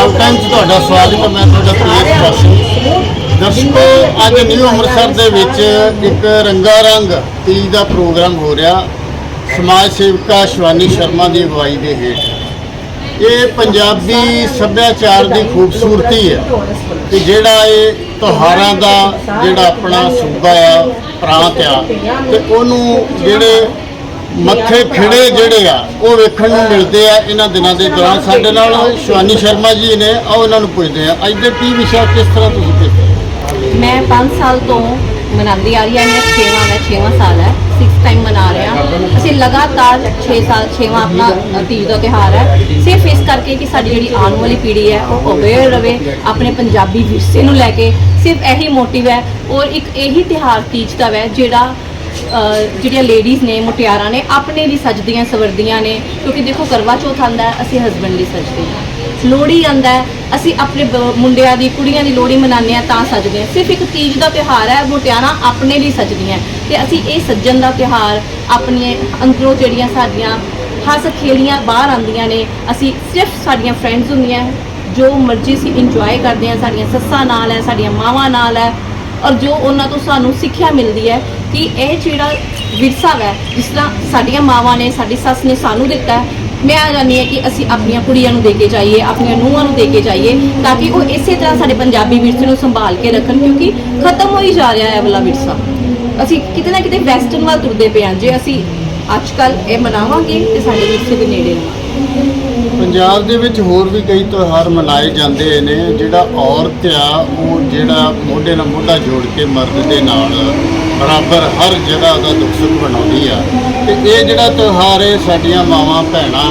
Punjab Times ਤੁਹਾਡਾ ਸਵਾਗਤ ਹੈ, ਮੈਂ ਤੁਹਾਡਾ ਪ੍ਰਿਯ ਪ੍ਰਸ਼ਾਸਨ ਦਰਸ਼ਕੋ, ਅੱਜ ਨਿਊ ਅੰਮ੍ਰਿਤਸਰ ਦੇ ਵਿੱਚ ਇੱਕ ਰੰਗਾ ਰੰਗ ਤੀਜ ਦਾ ਪ੍ਰੋਗਰਾਮ ਹੋ ਰਿਹਾ, ਸਮਾਜ ਸੇਵਕਾ ਸ਼ਿਵਾਨੀ ਸ਼ਰਮਾ ਦੀ ਅਗਵਾਈ ਦੇ ਹੇਠ। ਇਹ ਪੰਜਾਬੀ ਸੱਭਿਆਚਾਰ ਦੀ ਖੂਬਸੂਰਤੀ ਹੈ ਕਿ ਜਿਹੜਾ ਇਹ ਤਿਉਹਾਰਾਂ ਦਾ ਜਿਹੜਾ ਆਪਣਾ ਸੂਬਾ ਆ, ਪ੍ਰਾਂਤ ਆ, ਤੇ ਉਹਨੂੰ ਜਿਹੜੇ ਮੱਥੇ ਖਿੜੇ ਜਿਹੜੇ ਆ, ਉਹ ਵੇਖਣ ਨੂੰ ਮਿਲਦੇ ਆ ਇਹਨਾਂ ਦਿਨਾਂ ਦੇ ਦੌਰਾਨ। ਸਾਡੇ ਨਾਲ ਸ਼ਿਵਾਨੀ ਸ਼ਰਮਾ ਜੀ ਨੇ, ਆਓ ਇਹਨਾਂ ਨੂੰ ਪੁੱਛਦੇ ਆ। ਅੱਜ ਦੇ ਕੀ ਵਿਸ਼ਾ ਕਿਸ ਤਰ੍ਹਾਂ ਤੁਸੀਂ ਦੇਖਦੇ ਮੈਂ 5 ਸਾਲ ਤੋਂ ਮਨਾਉਂਦੀ ਆ ਰਹੀ ਹਾਂ ਮੇਰਾ 6ਵਾਂ ਹੈ 6ਵਾਂ ਸਾਲ ਹੈ 6 ਟਾਈਮ ਮਨਾ ਰਹੇ ਅਸੀਂ ਲਗਾਤਾਰ 6 ਸਾਲ 6ਵਾਂ ਆਪਣਾ ਤੀਜ ਦਾ ਤਿਉਹਾਰ ਹੈ। ਸਿਰਫ ਇਸ ਕਰਕੇ ਕਿ ਸਾਡੀ ਜਿਹੜੀ ਆਉਣ ਵਾਲੀ ਪੀੜ੍ਹੀ ਹੈ, ਉਹ ਅਵੇਅਰ ਰਵੇ, ਆਪਣੇ ਪੰਜਾਬੀ ਵਿਰਸੇ ਨੂੰ ਲੈ ਕੇ। ਸਿਰਫ ਇਹੀ ਮੋਟਿਵ ਹੈ ਔਰ ਇੱਕ ਇਹੀ ਤਿਉਹਾਰ ਤੀਜ ਦਾ ਹੈ, ਜਿਹੜਾ ਜਿਹੜੀਆਂ ਲੇਡੀਜ਼ ਨੇ, ਮੁਟਿਆਰਾਂ ਨੇ, ਆਪਣੇ ਲਈ ਸਜਦੀਆਂ, ਸਵਰਦੀਆਂ ਨੇ, ਕਿਉਂਕਿ ਦੇਖੋ ਕਰਵਾ ਚੌਥ ਆਉਂਦਾ ਅਸੀਂ ਹਸਬੰਡ ਲਈ ਸਜਦੇ ਹਾਂ। ਲੋਹੜੀ ਆਉਂਦਾ ਅਸੀਂ ਆਪਣੇ ਮੁੰਡਿਆਂ ਦੀ, ਕੁੜੀਆਂ ਦੀ ਲੋਹੜੀ ਮਨਾਉਂਦੇ ਹਾਂ, ਤਾਂ ਸਜਦੇ ਹਾਂ। ਸਿਰਫ ਇੱਕ ਤੀਜ ਦਾ ਤਿਉਹਾਰ ਹੈ, ਮੁਟਿਆਰਾਂ ਆਪਣੇ ਲਈ ਸਜਦੀਆਂ ਤੇ ਅਸੀਂ ਇਹ ਸੱਜਣ ਦਾ ਤਿਉਹਾਰ, ਆਪਣੀਆਂ ਅੰਦਰੋਂ ਜਿਹੜੀਆਂ ਸਾਡੀਆਂ ਹੱਸ ਖੇਲੀਆਂ ਬਾਹਰ ਆਉਂਦੀਆਂ ਨੇ, ਅਸੀਂ ਸਿਰਫ ਸਾਡੀਆਂ ਫਰੈਂਡਸ ਹੁੰਦੀਆਂ ਜੋ ਮਰਜ਼ੀ ਅਸੀਂ ਇੰਜੋਏ ਕਰਦੇ ਹਾਂ, ਸਾਡੀਆਂ ਸੱਸਾਂ ਨਾਲ ਹੈ, ਸਾਡੀਆਂ ਮਾਵਾਂ ਨਾਲ ਹੈ ਔਰ ਜੋ ਉਹਨਾਂ ਤੋਂ ਸਾਨੂੰ ਸਿੱਖਿਆ ਮਿਲਦੀ ਹੈ ਕਿ ਇਹ ਜਿਹੜਾ ਵਿਰਸਾ ਹੈ ਜਿਸ ਤਰ੍ਹਾਂ ਸਾਡੀਆਂ ਮਾਵਾਂ ਨੇ, ਸਾਡੀ ਸੱਸ ਨੇ ਸਾਨੂੰ ਦਿੱਤਾ ਹੈ, ਮੈਂ ਆ ਜਾਣੀ ਹੈ ਕਿ ਅਸੀਂ ਆਪਣੀਆਂ ਕੁੜੀਆਂ ਨੂੰ ਦੇ ਕੇ ਜਾਈਏ, ਆਪਣੀਆਂ ਨੂੰਹਾਂ ਨੂੰ ਦੇ ਕੇ ਜਾਈਏ, ਤਾਂ ਕਿ ਉਹ ਇਸੇ ਤਰ੍ਹਾਂ ਸਾਡੇ ਪੰਜਾਬੀ ਵਿਰਸੇ ਨੂੰ ਸੰਭਾਲ ਕੇ ਰੱਖਣ, ਕਿਉਂਕਿ ਖਤਮ ਹੋਈ ਜਾ ਰਿਹਾ ਹੈ ਵਾਲਾ ਵਿਰਸਾ। ਅਸੀਂ ਕਿਤੇ ਨਾ ਕਿਤੇ ਵੈਸਟਰਨ ਵੱਲ ਤੁਰਦੇ ਪਏ ਹਾਂ, ਜੇ ਅਸੀਂ ਅੱਜ ਕੱਲ ਇਹ ਮਨਾਵਾਂਗੇ ਤੇ ਸਾਡੇ ਵਿਰਸੇ ਦੇ ਨੇੜੇ ਰਹਾਂਗੇ ਪੰਜਾਬ ਦੇ ਵਿੱਚ ਹੋਰ ਵੀ ਕਈ ਤਿਉਹਾਰ ਮਨਾਏ ਜਾਂਦੇ ਨੇ, ਜਿਹੜਾ ਔਰਤ ਆ, ਉਹ ਜਿਹੜਾ ਮੋਢੇ ਨਾਲ ਮੋਢਾ ਜੋੜ ਕੇ ਮਰਦ ਦੇ ਨਾਲ ਬਰਾਬਰ ਹਰ ਜਗ੍ਹਾ ਦਾ ਦੁੱਖ ਸੁੱਖ ਬਣਾਉਂਦੀ ਆ। ਤੇ ਇਹ ਜਿਹੜਾ ਤਿਉਹਾਰ ਹੈ, ਸਾਡੀਆਂ ਮਾਵਾਂ, ਭੈਣਾਂ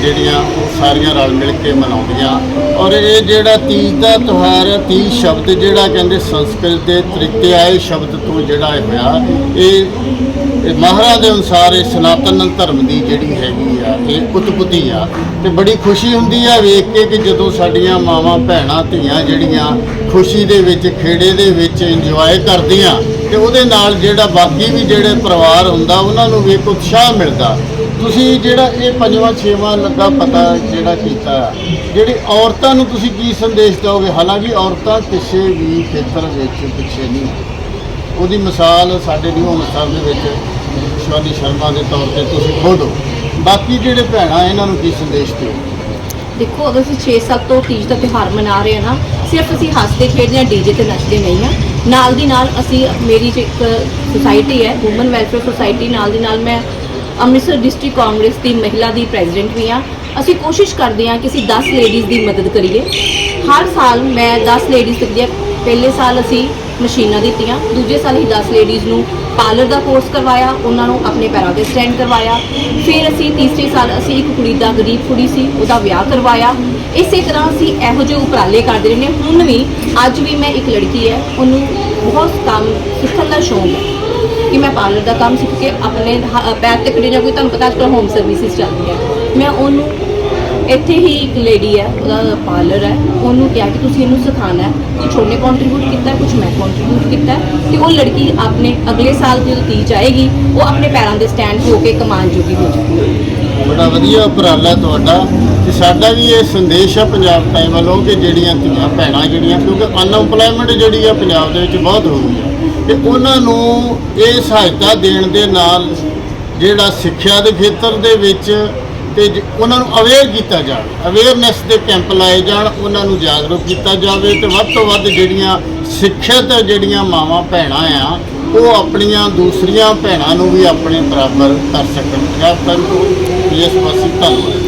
ਜਿਹੜੀਆਂ ਉਹ ਸਾਰੀਆਂ ਰਲ ਮਿਲ ਕੇ ਮਨਾਉਂਦੀਆਂ। ਔਰ ਇਹ ਜਿਹੜਾ ਤੀਜ ਦਾ ਤਿਉਹਾਰ ਹੈ, ਤੀਜ ਸ਼ਬਦ ਜਿਹੜਾ ਕਹਿੰਦੇ ਸੰਸਕ੍ਰਿਤ ਦੇ ਤ੍ਰਿਤਿਆਏ ਸ਼ਬਦ ਤੋਂ ਜਿਹੜਾ ਇਹ ਹੋਇਆ, ਇਹ ਇਹ ਦੇ ਅਨੁਸਾਰ ਇਹ ਸਨਾਤਨ ਧਰਮ ਦੀ ਜਿਹੜੀ ਹੈਗੀ ਆ, ਇਹ ਉਤਪਤੀ ਆ। ਤੇ ਬੜੀ ਖੁਸ਼ੀ ਹੁੰਦੀ ਆ ਵੇਖ ਕੇ ਕਿ ਜਦੋਂ ਸਾਡੀਆਂ ਮਾਵਾਂ, ਭੈਣਾਂ, ਧੀਆਂ ਜਿਹੜੀਆਂ ਖੁਸ਼ੀ ਦੇ ਵਿੱਚ, ਖੇੜੇ ਦੇ ਵਿੱਚ ਇੰਜੋਏ ਕਰਦੀਆਂ, ਤੇ ਉਹਦੇ ਨਾਲ ਜਿਹੜਾ ਬਾਕੀ ਵੀ ਜਿਹੜੇ ਪਰਿਵਾਰ ਹੁੰਦਾ, ਉਹਨਾਂ ਨੂੰ ਵੀ ਇੱਕ ਉਤਸ਼ਾਹ ਮਿਲਦਾ। ਤੁਸੀਂ ਜਿਹੜਾ ਇਹ ਪੰਜਵਾਂ, ਛੇਵਾਂ ਲੱਗਾ ਪਤਾ ਜਿਹੜਾ ਕੀਤਾ ਜਿਹੜੀ ਔਰਤਾਂ ਨੂੰ ਤੁਸੀਂ ਕੀ ਸੰਦੇਸ਼ ਦਿਓਗੇ? ਹਾਲਾਂਕਿ ਔਰਤਾਂ ਕਿਸੇ ਵੀ ਖੇਤਰ ਵਿੱਚ ਪਿੱਛੇ ਨਹੀਂ ਉਹਦੀ ਮਿਸਾਲ ਸਾਡੇ ਨਿਊ ਅੰਮ੍ਰਿਤਸਰ ਦੇ ਵਿੱਚ ਸ਼ਿਵਾਨੀ ਸ਼ਰਮਾ ਦੇ ਤੌਰ ਤੇ ਤੁਸੀਂ ਖੁਦ ਹੋ ਬਾਕੀ ਜਿਹੜੇ ਭੈਣਾਂ, ਇਹਨਾਂ ਨੂੰ ਕੀ ਸੰਦੇਸ਼ ਦਿਓ? ਦੇਖੋ, ਅਗਰ ਅਸੀਂ 6-7 ਤੋਂ ਤੀਜ ਦਾ ਤਿਉਹਾਰ ਮਨਾ ਰਹੇ ਹਾਂ ਨਾ, ਸਿਰਫ ਅਸੀਂ ਹੱਸਦੇ, ਖੇਡਦੇ ਹਾਂ ਡੀਜੇ ਤੇ ਨੱਚਦੇ ਨਹੀਂ ਹਾਂ ਨਾਲ ਦੀ ਨਾਲ ਅਸੀਂ, ਮੇਰੀ ਇੱਕ ਸੁਸਾਇਟੀ ਹੈ ਔਮਨ ਵੈਲਫੇਅਰ ਸੁਸਾਇਟੀ ਨਾਲ ਦੀ ਨਾਲ ਮੈਂ ਅੰਮ੍ਰਿਤਸਰ ਡਿਸਟ੍ਰਿਕਟ ਕਾਂਗਰਸ ਦੀ ਮਹਿਲਾ ਦੀ ਪ੍ਰੈਜ਼ੀਡੈਂਟ ਵੀ ਹਾਂ। ਅਸੀਂ ਕੋਸ਼ਿਸ਼ ਕਰਦੇ ਹਾਂ ਕਿ ਅਸੀਂ 10 ਲੇਡੀਜ਼ ਦੀ ਮਦਦ ਕਰੀਏ। ਹਰ ਸਾਲ ਮੈਂ 10 ਲੇਡੀਜ਼ ਦਿੱਤੀਆਂ ਪਹਿਲੇ ਸਾਲ ਅਸੀਂ ਮਸ਼ੀਨਾਂ ਦਿੱਤੀਆਂ, ਦੂਜੇ ਸਾਲ ਹੀ 10 ਲੇਡੀਜ਼ ਨੂੰ ਪਾਰਲਰ ਦਾ ਕੋਰਸ ਕਰਵਾਇਆ, ਉਹਨਾਂ ਨੂੰ ਆਪਣੇ ਪੈਰਾਂ ਤੇ ਸਟੈਂਡ ਕਰਵਾਇਆ। ਫਿਰ ਅਸੀਂ ਤੀਸਰੇ ਸਾਲ ਅਸੀਂ ਇੱਕ ਕੁੜੀ ਦਾ ਗਰੀਬ ਕੁੜੀ ਸੀ, ਉਹਦਾ ਵਿਆਹ ਕਰਵਾਇਆ। ਇਸੇ ਤਰ੍ਹਾਂ ਅਸੀਂ ਇਹੋ ਜਿਹੇ ਉਪਰਾਲੇ ਕਰਦੇ ਰਹਿੰਦੇ ਹਾਂ। ਹੁਣ ਵੀ ਅੱਜ ਵੀ ਮੈਂ ਇੱਕ ਲੜਕੀ ਹੈ, ਉਹਨੂੰ ਬਹੁਤ ਕੰਮ ਸਿੱਖਣ ਦਾ ਸ਼ੌਂਕ ਹੈ। ਕਿ ਮੈਂ ਪਾਰਲਰ ਦਾ ਕੰਮ ਸਿੱਖ ਕੇ ਆਪਣੇ ਪੈਰ ਤੇ ਖੜੀ ਜਾਂ ਕੋਈ ਤੁਹਾਨੂੰ ਪਤਾ ਅੱਜ ਕੱਲ੍ਹ ਹੋਮ ਸਰਵਿਸਿਜ਼ ਚੱਲਦੀ ਹੈ। ਮੈਂ ਉਹਨੂੰ ਇੱਥੇ ਹੀ ਇੱਕ ਲੇਡੀ ਹੈ, ਉਹਦਾ ਪਾਰਲਰ ਹੈ, ਉਹਨੂੰ ਕਿਹਾ ਕਿ ਤੁਸੀਂ ਇਹਨੂੰ ਸਿਖਾਉਣਾ ਹੈ, ਕੁਛ ਉਹਨੇ ਕੰਟਰੀਬਿਊਟ ਕੀਤਾ ਹੈ ਕੁਛ ਮੈਂ ਕੰਟਰੀਬਿਊਟ ਕੀਤਾ ਹੈ ਤੇ ਉਹ ਲੜਕੀ ਆਪਣੇ ਅਗਲੇ ਸਾਲ ਜਦੋਂ ਤੀਜ ਆਏਗੀ, ਉਹ ਆਪਣੇ ਪੈਰਾਂ ਦੇ ਸਟੈਂਡ ਹੋ ਕੇ ਕਮਾਨ ਜੋਗੀ ਹੋ ਜਾਊਗੀ ਬੜਾ ਵਧੀਆ ਉਪਰਾਲਾ ਤੁਹਾਡਾ ਤੇ ਸਾਡਾ ਵੀ ਇਹ ਸੰਦੇਸ਼ ਆ ਪੰਜਾਬ ਟਾਈਮ ਵੱਲੋਂ ਕਿ ਜਿਹੜੀਆਂ ਧੀਆਂ ਭੈਣਾਂ ਜਿਹੜੀਆਂ, ਕਿਉਂਕਿ ਅਨਐਮਪਲੋਇਮੈਂਟ ਜਿਹੜੀ ਆ ਪੰਜਾਬ ਦੇ ਵਿੱਚ ਬਹੁਤ ਹੋ ਗਈ ਹੈ। ਤੇ ਉਹਨਾਂ ਨੂੰ ਇਹ ਸਹਾਇਤਾ ਦੇਣ ਦੇ ਨਾਲ ਜਿਹੜਾ ਸਿੱਖਿਆ ਦੇ ਖੇਤਰ ਦੇ ਵਿੱਚ ਤੇ ਉਹਨਾਂ ਨੂੰ ਅਵੇਅਰ ਕੀਤਾ ਜਾਵੇ ਅਵੇਅਰਨੈਸ ਦੇ ਕੈਂਪ ਲਾਏ ਜਾਣ, ਉਹਨਾਂ ਨੂੰ ਜਾਗਰੂਕ ਕੀਤਾ ਜਾਵੇ ਤੇ ਵੱਧ ਤੋਂ ਵੱਧ ਜਿਹੜੀਆਂ ਸਿੱਖਿਅਤ ਜਿਹੜੀਆਂ ਮਾਵਾਂ ਭੈਣਾਂ ਆ, ਉਹ ਆਪਣੀਆਂ ਦੂਸਰੀਆਂ ਭੈਣਾਂ ਨੂੰ ਵੀ ਆਪਣੇ ਬਰਾਬਰ ਕਰ ਸਕਣ। ਪੰਜਾਬ ਟਾਈਮ ਇਸ ਪਾਸੇ ਧੰਨਵਾਦ।